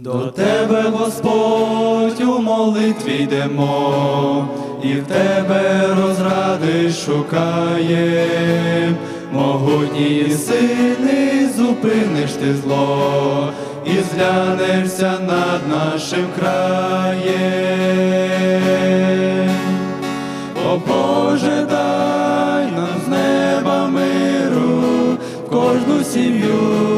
До тебе, Господь, у молитві йдемо, і в тебе розради шукаєм, могутній і сильний зупиниш ти зло, і зглянешся над нашим краєм. О Боже, дай нам з неба миру, в кожну сім'ю,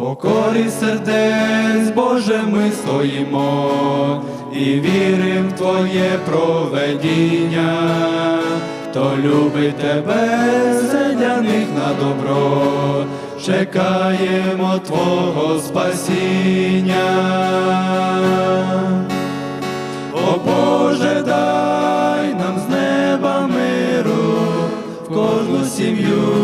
Покорі сердець, Боже, ми стоїмо і вірим в Твоє проведіння, хто любить тебе, все для них на добро, чекаємо Твого спасіння. О Боже, дай нам з неба миру, в кожну сім'ю,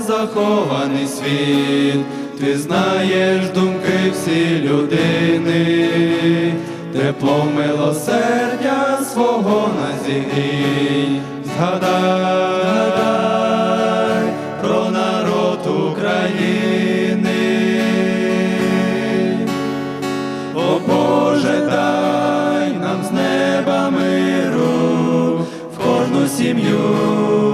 захований світ, ти знаєш думки всі людини, тепло милосердя свого назігрій, згадай про народ України. О Боже, дай нам з неба миру, в кожну сім'ю,